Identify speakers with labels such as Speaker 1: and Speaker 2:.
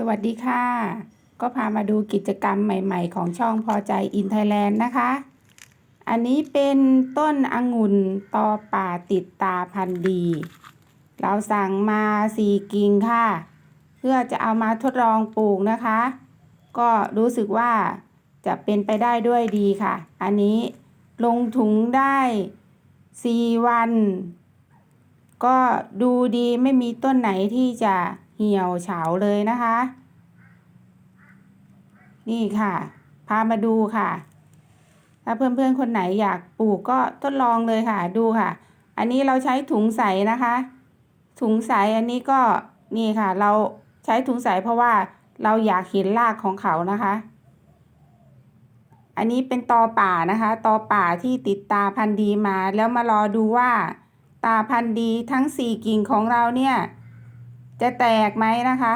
Speaker 1: สวัสดีค่ะ ก็พามาดูกิจกรรมใหม่ๆ ของช่องพอใจอินไทยแลนด์นะคะ อันนี้เป็นต้นองุ่นตอป่าติดตาพันธุ์ดี เราสั่งมาสี่กิ่งค่ะ เพื่อจะเอามาทดลองปลูกนะคะ ก็รู้สึกว่าจะเป็นไปได้ด้วยดีค่ะ อันนี้ลงถุงได้สี่วัน ก็ดูดีไม่มีต้นไหนที่จะ เหี่ยวเฉาเลยนะคะ นี่ค่ะ พามาดูค่ะ ถ้าเพื่อนๆคนไหนอยากปลูกก็ทดลองเลยค่ะ ดูค่ะ อันนี้เราใช้ถุงใสนะคะ ถุงใสอันนี้ก็นี่ค่ะ เราใช้ถุงใสเพราะว่าเราอยากเห็นรากของเขานะคะ อันนี้เป็นตอป่านะคะ ตอป่าที่ติดตาพันธุ์ดีมา แล้วมารอดูว่า ตาพันธุ์ดีทั้งสี่กิ่งของเราเนี่ย จะแตกไหมนะคะ